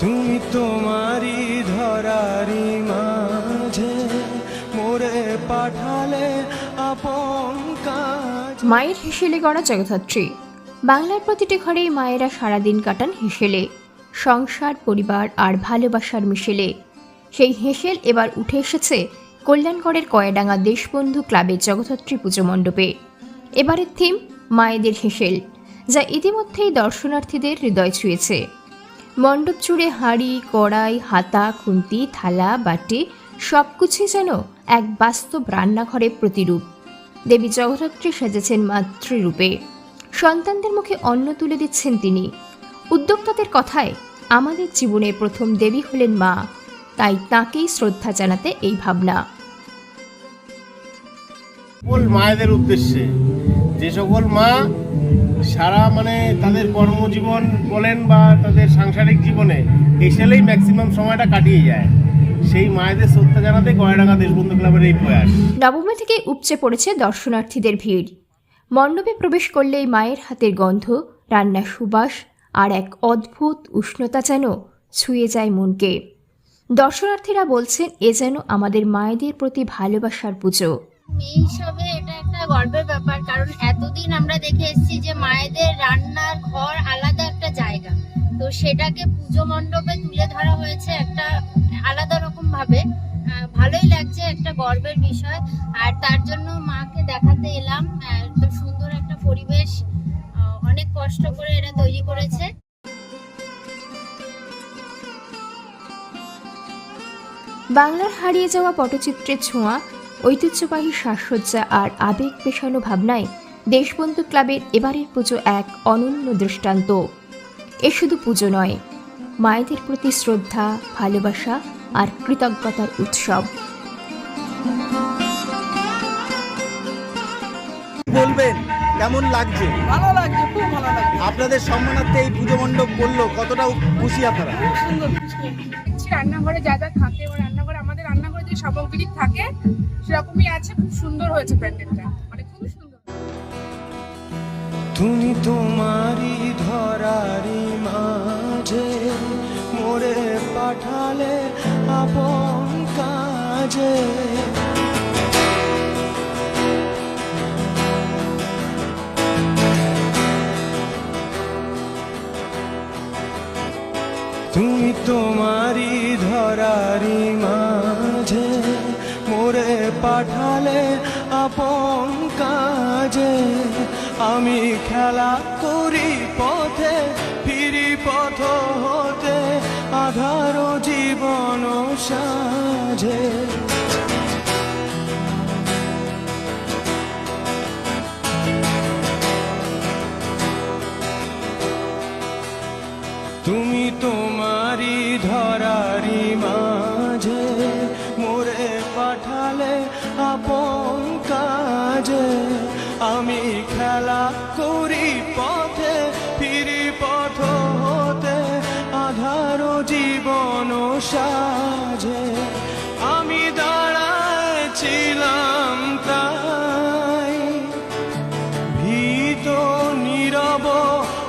তুমি তোমারই ধরারি মাঝে মোরে পাঠালে আপন কাজ। মায়ের হেসেলে গড়া জগদ্ধাত্রী। বাংলার প্রতিটি ঘরেই মায়েরা সারাদিন কাটান হেসেলে। সংসার, পরিবার আর ভালোবাসার মিশেলে। সেই হেসেল এবার উঠে এসেছে কল্যাণগড়ের কয়াডাঙ্গা দেশবন্ধু ক্লাবের জগদ্ধাত্রী পুজো মণ্ডপে। এবারের থিম মায়েদের হেসেল, যা ইতিমধ্যেই দর্শনার্থীদের হৃদয় ছুঁয়েছে। মণ্ডপ জুড়ে হাঁড়ি, কড়াই, হাতা, খুন্তি, থালা, বাটি সব কিছুই যেন এক বাস্তব রান্নাঘরের প্রতিরূপ। দেবী জগদ্ধাত্রী সেজেছেন মাতৃরূপে। সন্তানদের মুখে অন্ন তুলে দিচ্ছেন তিনি। উদ্যোক্তাদের কথায়, আমাদের জীবনে প্রথম দেবী হলেন মা। তাই তাঁকেই শ্রদ্ধা জানাতে এই ভাবনা। মায়েদের উদ্দেশ্যে, যে সকল মা সারা মানে তাদের কর্মজীবন বলেন বা তাদের সাংসারিক জীবনে এসেলেই ম্যাক্সিমাম সময়টা কাটিয়ে যায়। সেই মায়েদের শ্রদ্ধা জানাতে গয়ডাঙ্গা দেশবন্ধু ক্লাবের এই প্রয়াস। নবমী থেকে উপচে পড়েছে দর্শনার্থীদের ভিড়। মণ্ডপে প্রবেশ করলেই মায়ের হাতের গন্ধ রান্নার সুবাস আর এক অদ্ভুত উষ্ণতা যেন ছুঁয়ে যায় মনকে। দর্শনার্থীরা বলছেন, এ যেন আমাদের মায়েদের প্রতি ভালোবাসার পুজো। মেয়ে হিসাবে এটা একটা গর্বের ব্যাপার, কারণ এতদিন আমরা দেখে এসেছি যে মায়েদের রান্নার ঘর আলাদা একটা জায়গা। তো সেটাকে পুজো মণ্ডপে তুলে ধরা হয়েছে একটা আলাদা রকম ভাবে। ভালোই লাগছে, একটা গর্বের বিষয়। আর তার জন্য মাকে দেখাতে এলাম। এত সুন্দর একটা পরিবেশ। অনেক কষ্ট করে এরা তৈরি করেছে। বাংলার হারিয়ে যাওয়া পটচিত্রের ছোঁয়া ঐতিহ্যবাহী সাজসজ্জা আর আবেগ পেশানো ভাবনায় দেশবন্ধু ক্লাবের এবারের পুজো এক অনন্য দৃষ্টান্ত। এ শুধু পুজো নয় মায়েদের প্রতি শ্রদ্ধা ভালোবাসা আর কৃতজ্ঞতার উৎসব। বলবেন কেমন লাগছে? ভালো লাগছে খুব ভালো লাগছে। আপনাদের সম্মানার্থে এই পুজো মণ্ডপ করল কতটা খুশি আপনারা? খুব সুন্দর রান্নাঘরে যা যা থাকে রান্নাঘরে আমাদের রান্নাঘরে যে সামগ্রী থাকে সেরকমই আছে, খুব সুন্দর হয়েছে প্যান্ডেলটা। মানে খুব সুন্দর। তুমি তোমারই ধরারি মাঝে মোরে পাঠালে আপন কাজে। তুমি তোমারই ধরারি মাঝে মোরে পাঠালে আপন কাজে। আমি খেলা করি পথে, ফিরি পথ হতে, আধার জীবন সাজে। তুমি আপন কাজে আমি খেলা করি পথে, ফিরি পথ হতে আধার জীবন সাজে। আমি দাঁড়াইছিলাম তাই। ভীত, নীরব,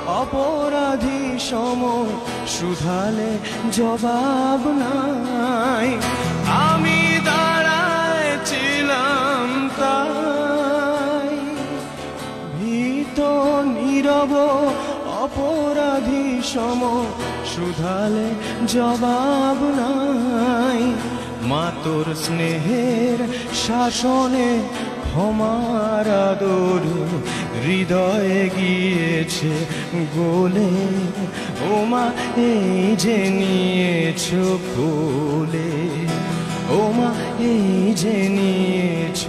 অপরাধী সম শুধালে জবাব নাই। আমি নীরব অপরাধী সম শুধালে জবাব নাই। মাতোর স্নেহের শাসনে ক্ষমার আদর, হৃদয়ে গিয়েছে গোলে। ওমা এই যে নিয়েছ কোলে ওমা এই যে নিয়েছ